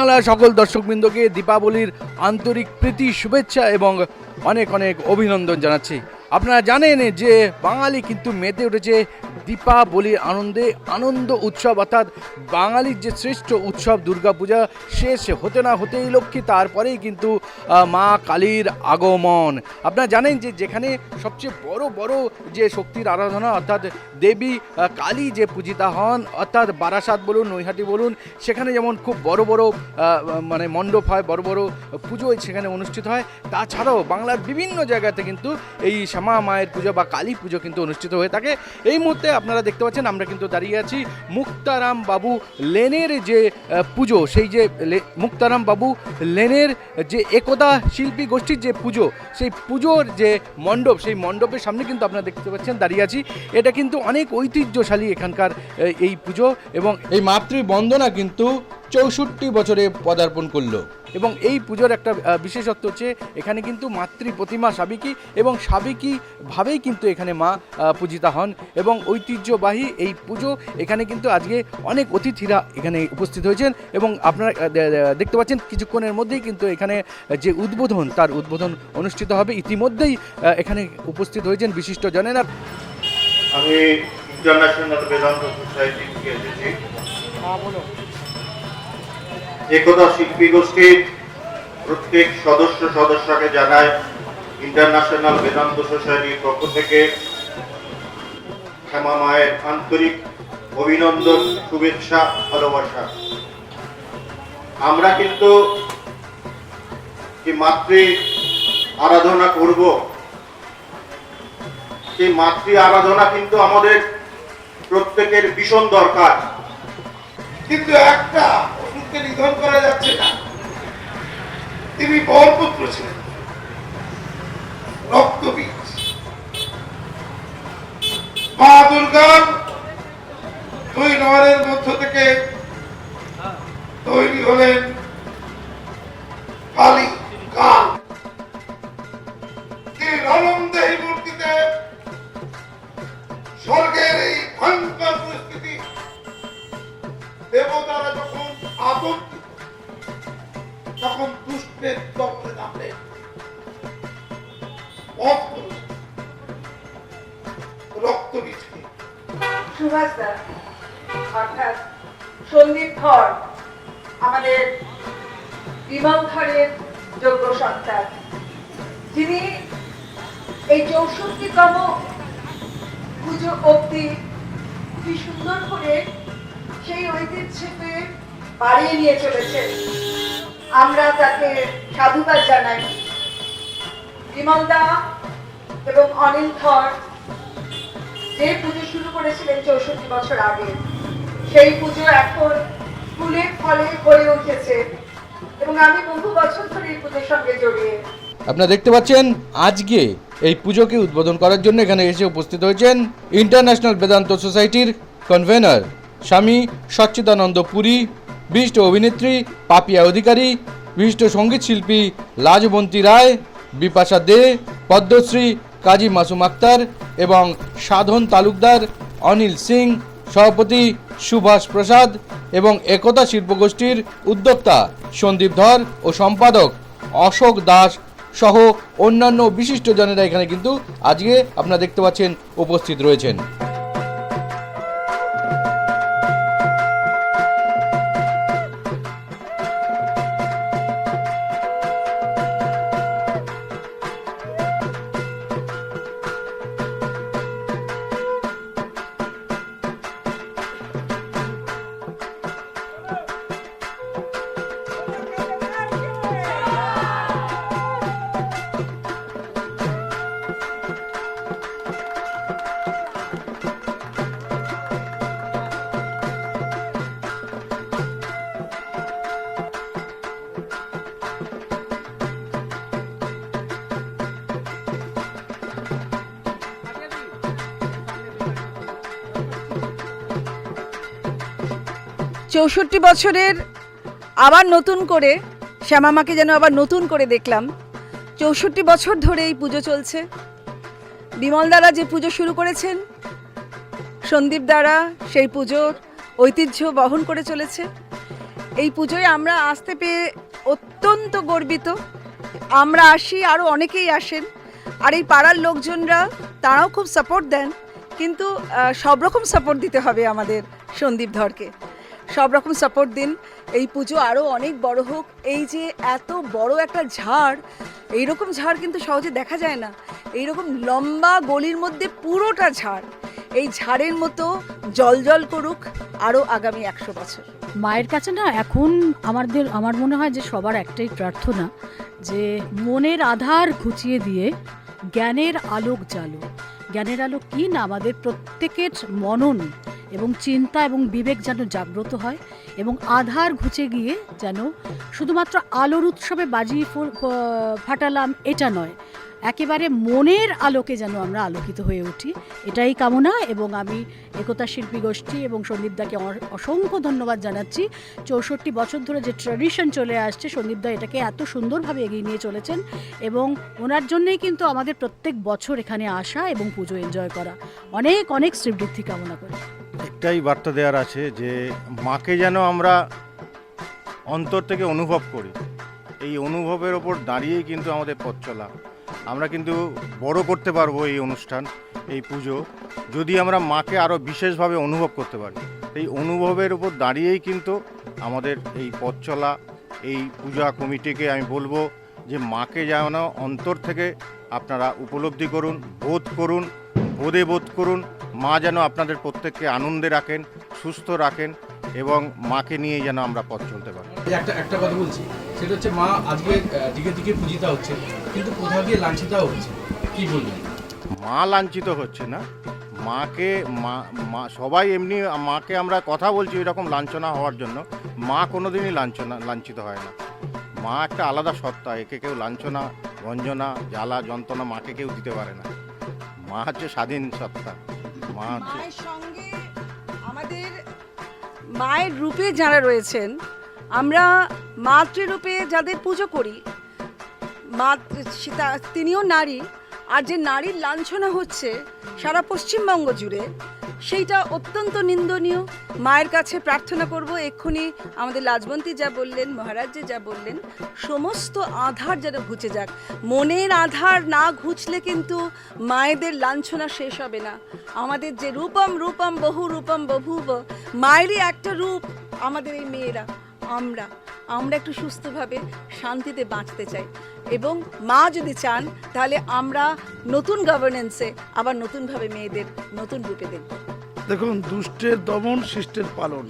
বাংলার সকল দর্শকবৃন্দকে দীপাবলির আন্তরিক প্রীতি, শুভেচ্ছা এবং অনেক অনেক অভিনন্দন জানাচ্ছি। আপনারা জানেন যে বাঙালি কিন্তু মেতে উঠেছে দীপাবলির আনন্দে আনন্দ উৎসব, অর্থাৎ বাঙালির যে শ্রেষ্ঠ উৎসব দুর্গাপূজা শেষ হতে না হতেই লক্ষ্মী, তারপরেই কিন্তু মা কালীর আগমন। আপনারা জানেন যে যেখানে সবচেয়ে বড় বড় যে শক্তির আরাধনা, অর্থাৎ দেবী কালী যে পূজিতা হন, অর্থাৎ বারাসাত বলুন, নৈহাটি বলুন, সেখানে যেমন খুব বড় বড় মানে মণ্ডপ হয়, বড় বড় পুজো সেখানে অনুষ্ঠিত হয়, তাছাড়াও বাংলার বিভিন্ন জায়গাতে কিন্তু এই শ্যামা মায়ের পুজো বা কালী পুজো কিন্তু অনুষ্ঠিত হয়ে থাকে। এই মুহূর্তে আপনারা দেখতে পাচ্ছেন, আমরা কিন্তু দাঁড়িয়ে আছি মুক্তারাম বাবু লেনের যে পুজো, সেই যে মুক্তারাম বাবু লেনের যে একদা শিল্পী গোষ্ঠীর যে পুজো, সেই পুজোর যে মণ্ডপ, সেই মণ্ডপের সামনে কিন্তু আপনারা দেখতে পাচ্ছেন, দাঁড়িয়ে আছি। এটা কিন্তু অনেক ঐতিহ্যশালী এখানকার এই পুজো এবং এই মাতৃবন্দনা কিন্তু চৌষট্টি বছরে পদার্পণ করল। এবং এই পুজোর একটা বিশেষত্ব হচ্ছে এখানে কিন্তু মাতৃ প্রতিমা সাবিকি এবং সাবিকি ভাবেই কিন্তু এখানে মা পূজিতা হন এবং ঐতিহ্যবাহী এই পুজো এখানে কিন্তু আজকে অনেক অতিথিরা এখানে উপস্থিত হয়েছেন এবং আপনারা দেখতে পাচ্ছেন কিছুক্ষণের মধ্যেই কিন্তু এখানে যে উদ্বোধন তার উদ্বোধন অনুষ্ঠিত হবে। ইতিমধ্যেই এখানে উপস্থিত হয়েছেন বিশিষ্ট জনেরা। আমি ইন্টারন্যাশনাল বেদান্ত সোসাইটি থেকে এসেছি। একতা শিল্পী গোষ্ঠীর প্রত্যেক সদস্য সদস্যকে জানায় ইন্টারন্যাশনাল বেদান্ত সোসাইটির পক্ষ থেকে শ্যামা মায়ের আন্তরিক অভিনন্দন, শুভেচ্ছা, ভালোবাসা। আমরা কিন্তু মাতৃ আরাধনা করব, সেই মাতৃ আরাধনা কিন্তু আমাদের প্রত্যেকের ভীষণ দরকার। কিন্তু একটা অসুরকে নিধন করা যাচ্ছে না। তিনি বরপুত্র ছিলেন। রক্তবীজ। মা দুর্গার দুই নয়নের মধ্য থেকে তৈরি হলেন কালী। সন্তান যিনি এই চৌষট্টিতম পুজো অব্দি কি সুন্দর করে সেই ঐতিহ্যকে বাড়িয়ে নিয়ে চলেছেন। আমরা তাকে সাধুবাদ জানাই। বিমল দা এবং অনিল ধর যে পুজো শুরু করেছিলেন চৌষট্টি বছর আগে, সেই পুজো এখন ফুলে ফলে হয়ে উঠেছে। এবং আমি বহু বছর ধরে এই পুজোর সঙ্গে জড়িয়ে। আপনারা দেখতে পাচ্ছেন, আজকে এই পুজোকে উদ্বোধন করার জন্য এখানে এসে উপস্থিত হয়েছেন ইন্টারন্যাশনাল বেদান্ত সোসাইটির কনভেনার স্বামী সচ্চিদানন্দ পুরী, বিশিষ্ট অভিনেত্রী, পাপিয়া অধিকারী, বিশিষ্ট সংগীত শিল্পী লাজবন্তী রায়, বিপাশা দে, পদ্মশ্রী কাজী মাসুম আক্তার এবং সাধন তালুকদার অনিল সিং সভাপতি সুভাষ প্রসাদ এবং একতা শিল্পগোষ্ঠীর উদ্যোক্তা সন্দীপ ধর ও সম্পাদক অশোক দাস সহ অন্যান্য বিশিষ্ট জনেরা এখানে কিন্তু আজকে আপনারা দেখতে পাচ্ছেন উপস্থিত রয়েছেন। চৌষট্টি বছরের আবার নতুন করে, শ্যামামাকে যেন আবার নতুন করে দেখলাম। চৌষট্টি বছর ধরে এই পুজো চলছে। বিমল দ্বারা যে পুজো শুরু করেছেন, সন্দীপ দ্বারা সেই পুজোর ঐতিহ্য বহন করে চলেছে। এই পুজোয় আমরা আসতে পেয়ে অত্যন্ত গর্বিত। আমরা আসি আরও অনেকেই আসেন। আর এই পাড়ার লোকজনরা, তারাও খুব সাপোর্ট দেন। কিন্তু সব রকম সাপোর্ট দিতে হবে আমাদের সন্দীপ ধরকে। সব রকম সাপোর্ট দিন। এই পুজো আরও অনেক বড় হোক। এই যে এত বড় একটা ঝাড়, এইরকম ঝাড় কিন্তু সহজে দেখা যায় না। এইরকম লম্বা গলির মধ্যে পুরোটা ঝাড়। এই ঝাড়ের মতো জল জল করুক আরও আগামী একশো বছর। মায়ের কাছে না এখন আমাদের, আমার মনে হয় যে সবার একটাই প্রার্থনা যে মনের আধার ঘুচিয়ে দিয়ে জ্ঞানের আলোক জ্বালো। জ্ঞানের আলোক কি না আমাদের প্রত্যেকের মনন। এবং চিন্তা এবং বিবেক যেন জাগ্রত হয় এবং আধার ঘুচে গিয়ে যেন শুধুমাত্র আলোর উৎসবে বাজি ফাটালাম এটা নয়, একেবারে মনের আলোকে যেন আমরা আলোকিত হয়ে উঠি। এটাই কামনা এবং আমি একতা শিল্পী গোষ্ঠী এবং সন্দীপদাকে অসংখ্য ধন্যবাদ জানাচ্ছি। চৌষট্টি বছর ধরে যে ট্র্যাডিশন চলে আসছে, সন্দীপদা এটাকে এত সুন্দরভাবে এগিয়ে নিয়ে চলেছেন এবং ওনার জন্যেই কিন্তু আমাদের প্রত্যেক বছর এখানে আসা এবং পুজো এনজয় করা। অনেক অনেক শ্রীবৃদ্ধি কামনা করি। একটাই বার্তা দেওয়ার আছে যে মাকে যেন আমরা অন্তর থেকে অনুভব করি। এই অনুভবের ওপর দাঁড়িয়েই কিন্তু আমাদের পথ চলা। আমরা কিন্তু বড় করতে পারব এই অনুষ্ঠান, এই পুজো, যদি আমরা মাকে আরও বিশেষভাবে অনুভব করতে পারি। এই অনুভবের উপর দাঁড়িয়েই কিন্তু আমাদের এই পথ চলা, এই পূজা কমিটিকে আমি বলব যে মাকে যেন অন্তর থেকে আপনারা উপলব্ধি করুন, বোধ করুন বোধে বোধ করুন মা যেন আপনাদের প্রত্যেককে আনন্দে রাখেন সুস্থ রাখেন এবং মাকে নিয়ে যেন আমরা পথ চলতে পারি। একটা একটা কথা বলছি সেটা হচ্ছে মা আজকে দিকে দিকে পূজিতা হচ্ছে কিন্তু কোথাও গিয়ে লাঞ্ছিতাও হচ্ছে কি বলবেন? মা লাঞ্ছিত হচ্ছে না মাকে মা মা সবাই এমনি মাকে আমরা কথা বলছি এরকম লাঞ্ছনা হওয়ার জন্য মা কোনোদিনই লাঞ্ছনা লাঞ্ছিত হয় না। মা একটা আলাদা সত্তা একে কেউ লাঞ্ছনা গঞ্জনা জ্বালা যন্ত্রণা মাকে কেউ দিতে পারে না। মা হচ্ছে স্বাধীন সত্তা। মা হচ্ছে মায়ের সঙ্গে আমাদের মায়ের রূপে যারা রয়েছেন আমরা মাতৃরূপে যাদের পুজো করি মা সীতা- তিনিও নারী আর যে নারীর লাঞ্ছনা হচ্ছে সারা পশ্চিমবঙ্গ জুড়ে সেইটা অত্যন্ত নিন্দনীয়। মায়ের কাছে প্রার্থনা করব এক্ষুনি আমাদের লাজবন্তী যা বললেন মহারাজ যে বললেন, সমস্ত আধার যেন ঘুচে যাক। মনের আধার না ঘুচলে কিন্তু মায়েদের লাঞ্ছনা শেষ হবে না। আমাদের যে রূপম রূপম, বহু রূপম, বহুব, মায়েরই একটা রূপ আমাদের এই মেয়েরা, আমরা। আমরা একটু সুস্থভাবে শান্তিতে বাঁচতে চাই। এবং মা যদি চান, তাহলে আমরা নতুন গভর্নেন্সে আবার নতুনভাবে মেয়েদের নতুন রূপে দেখব। দেখুন, দুষ্টের দমন, শিষ্টের পালন।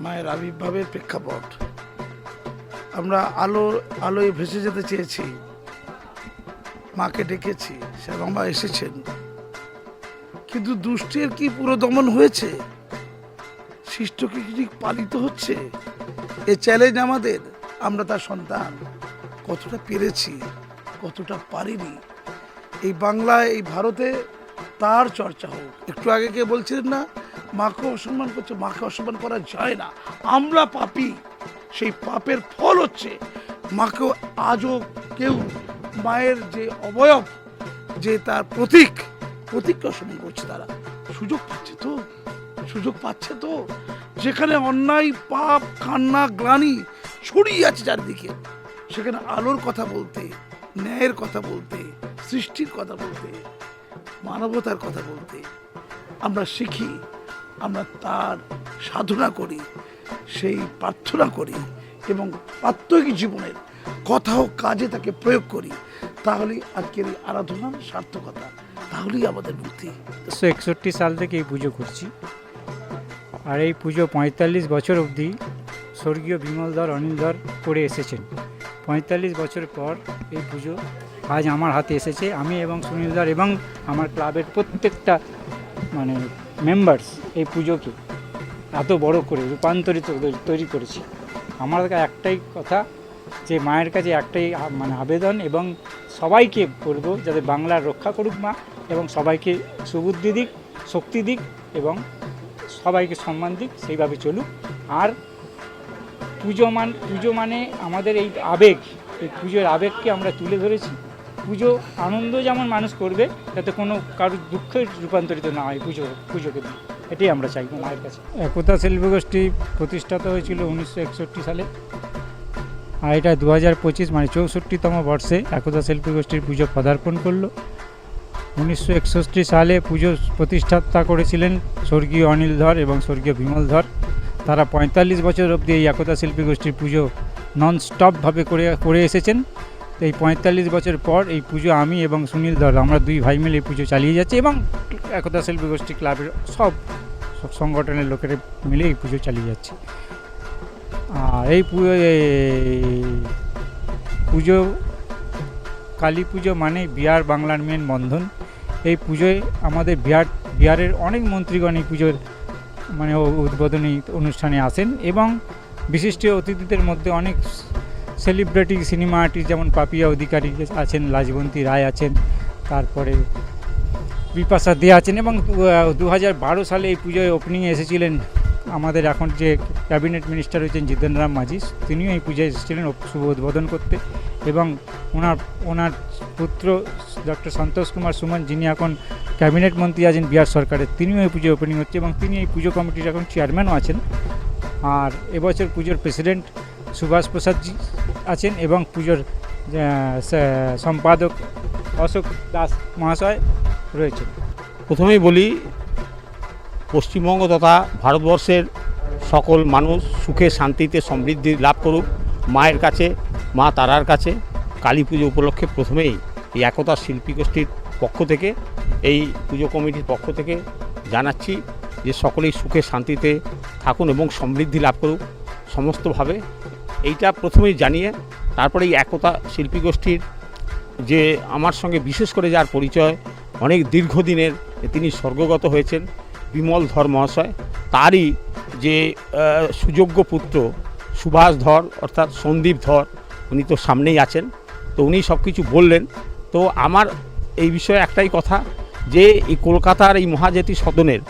মায়ের আবির্ভাবের প্রেক্ষাপট। আমরা আলো, আলোয় ভেসে যেতে চেয়েছি। মাকে ডেকেছি শ্যামা এসেছেন। কিন্তু দুষ্টের কি পুরো দমন হয়েছে? শিষ্ট কি কি পালিত হচ্ছে? এ চ্যালেঞ্জ আমাদের, আমরা তার সন্তান। কতটা পেরেছি, কতটা পারিনি। এই বাংলায়, এই ভারতে তার চর্চা হোক। একটু আগে কে বলছিলেন না, মাকে অসম্মান করছে, মাকে অসম্মান করা যায় না। আমরা পাপি, সেই পাপের ফল হচ্ছে মাকেও আজও কেউ মায়ের যে অবয়ব, যে তার প্রতীক, প্রতীককে অসম্মান করছে তারা। সুযোগ পাচ্ছে তো, সুযোগ পাচ্ছে তো। যেখানে অন্যায়, পাপ, কান্না, গ্লানি ছড়িয়ে আছে চারিদিকে। সেখানে আলোর কথা বলতে, ন্যায়ের কথা বলতে, সৃষ্টির কথা বলতে, মানবতার কথা বলতে আমরা শিখি, আমরা তার সাধনা করি, সেই প্রার্থনা করি এবং প্রাত্যহিক জীবনের কথা ও কাজে তাকে প্রয়োগ করি। তাহলেই আজকের এই আরাধনার সার্থকতা, তাহলেই আমাদের মুক্তি। উনিশশো একষট্টি সাল থেকে এই পুজো করছি। আর এই পুজো পঁয়তাল্লিশ বছর অবধি স্বর্গীয় বিমলধর, অনিলধর করে এসেছেন। পঁয়তাল্লিশ বছর পর এই পুজো আজ আমার হাতে এসেছে। আমি এবং সুনীলধর এবং আমার ক্লাবের প্রত্যেকটা মানে মেম্বার্স এই পুজোকে এত বড় করে রূপান্তরিত তৈরি করেছি। আমার একটাই কথা, যে মায়ের কাছে একটাই মানে আবেদন এবং সবাইকে বলব যাতে বাংলার রক্ষা করুক মা এবং সবাইকে সুবুদ্ধি দিক, শক্তি দিক এবং সবাইকে সম্মান দিক, সেইভাবে চলুক। আর পুজো মান, পুজো মানে আমাদের এই আবেগ। এই পুজোর আবেগকে আমরা তুলে ধরেছি। পুজো আনন্দ যেমন মানুষ করবে যাতে কোনো কারোর দুঃখে রূপান্তরিত না হয় পুজো, পুজোকে এটাই আমরা চাইব মায়ের কাছে। একতা শিল্পগোষ্ঠী প্রতিষ্ঠাতা হয়েছিল উনিশশো একষট্টি সালে। আর এটা দু হাজার পঁচিশ মানে চৌষট্টিতম বর্ষে একতা শিল্পগোষ্ঠীর পুজো পদার্পণ করল। উনিশশো একষট্টি সালে পুজো প্রতিষ্ঠাতা করেছিলেন স্বর্গীয় অনিল ধর এবং স্বর্গীয় বিমল ধর। তারা পঁয়তাল্লিশ বছর অবধি এই একতা শিল্পী গোষ্ঠীর পুজো নন স্টপভাবে করে করে এসেছেন। তো এই পঁয়তাল্লিশ বছর পর এই পুজো আমি এবং সুনীল ধর আমরা দুই ভাই মিলে এই পুজো চালিয়ে যাচ্ছি এবং একতা শিল্পী গোষ্ঠী ক্লাবের সব সব সংগঠনের লোকেরা মিলে এই পুজো চালিয়ে যাচ্ছি। আর এই পুজো এই পুজো, কালী পুজো মানে বিহার বাংলার মেন বন্ধন। এই পুজোয় আমাদের বিহার, বিহারের অনেক মন্ত্রীগণ এই পুজোর মানে উদ্বোধনী অনুষ্ঠানে আসেন এবং বিশিষ্ট অতিথিদের মধ্যে অনেক সেলিব্রিটি সিনেমা আর্টিস্ট যেমন পাপিয়া অধিকারী আছেন, লাজবন্তী রায় আছেন, তারপরে বিপাশা দে আছেন এবং দু হাজার বারো সালে এই পুজোয় ওপেনিংয়ে এসেছিলেন আমাদের এখন যে ক্যাবিনেট মিনিস্টার হয়েছেন জিতেন রাম মাঝি, তিনিও এই পুজোয় এসেছিলেন শুভ উদ্বোধন করতে। এবং ওনার ওনার পুত্র ডক্টর সন্তোষ কুমার সুমন, যিনি এখন ক্যাবিনেট মন্ত্রী আছেন বিহার সরকারের, তিনিও এই পুজো ওপেনিং হচ্ছে এবং তিনি এই পুজো কমিটির এখন চেয়ারম্যানও আছেন। আর এবছর পুজোর প্রেসিডেন্ট সুভাষ প্রসাদজি আছেন এবং পুজোর সম্পাদক অশোক দাস মহাশয় রয়েছেন। প্রথমেই বলি পশ্চিমবঙ্গ তথা ভারতবর্ষের সকল মানুষ সুখে, শান্তিতে, সমৃদ্ধি লাভ করুক। মায়ের কাছে, মা তারার কাছে কালী পুজো উপলক্ষে প্রথমেই এই একতা শিল্পী গোষ্ঠীর পক্ষ থেকে, এই পুজো কমিটির পক্ষ থেকে জানাচ্ছি যে সকলেই সুখে, শান্তিতে থাকুন এবং সমৃদ্ধি লাভ করুক সমস্তভাবে। এইটা প্রথমেই জানিয়ে তারপরে এই একতা শিল্পী গোষ্ঠীর যে আমার সঙ্গে বিশেষ করে যার পরিচয় অনেক দীর্ঘদিনের তিনি স্বর্গগত হয়েছেন। বিমল ধর মহাশয়, তারই যে সুযোগ্য পুত্র সুভাষ ধর, অর্থাৎ সন্দীপ ধর, উনি তো সামনেই আছেন। তো উনি সব কিছু বললেন। তো আমার এই বিষয়ে একটাই কথা যে, এই কলকাতার এই মহাজাতি সদনের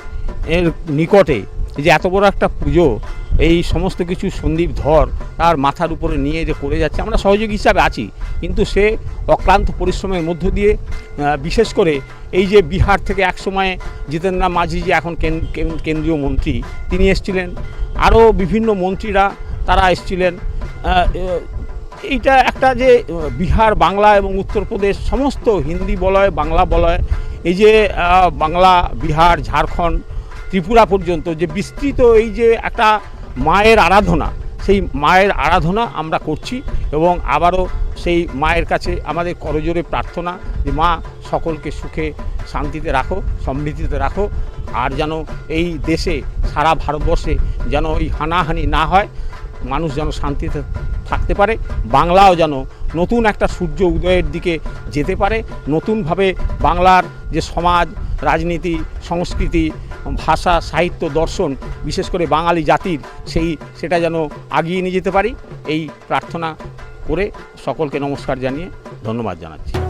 এর নিকটে যে এত বড় একটা পুজো এই সমস্ত কিছু সন্দীপ ধর তার মাথার উপরে নিয়ে যে করে যাচ্ছে, আমরা সহযোগী হিসাবে আছি। কিন্তু সে অক্লান্ত পরিশ্রমের মধ্য দিয়ে বিশেষ করে এই যে বিহার থেকে একসময় জিতেন্দ্র মাঝি যে এখন কেন- কেন- কেন্দ্রীয় মন্ত্রী, তিনি এসছিলেন। আরও বিভিন্ন মন্ত্রীরা তারা এসছিলেন। এইটা একটা যে, বিহার, বাংলা এবং উত্তরপ্রদেশ সমস্ত হিন্দি বলয়, বাংলা বলয়, এই যে বাংলা, বিহার, ঝাড়খণ্ড, ত্রিপুরা পর্যন্ত যে বিস্তৃত এই যে একটা মায়ের আরাধনা, সেই মায়ের আরাধনা আমরা করছি এবং আবারও সেই মায়ের কাছে আমাদের করজোরে প্রার্থনা যে মা, সকলকে সুখে শান্তিতে রাখো, সমৃদ্ধিতে রাখো, আর যেন এই দেশে, সারা ভারতবর্ষে যেন এই হানাহানি না হয়, মানুষ যেন শান্তিতে থাকতে পারে, বাংলাও যেন নতুন একটা সূর্য উদয়ের দিকে যেতে পারে, নতুনভাবে বাংলার যে সমাজ, রাজনীতি, সংস্কৃতি ভাষা, সাহিত্য, দর্শন, বিশেষ করে বাঙালি জাতির সেই সেটা যেন আগিয়ে নিয়ে যেতে পারি, এই প্রার্থনা করে সকলকে নমস্কার জানিয়ে ধন্যবাদ জানাচ্ছি।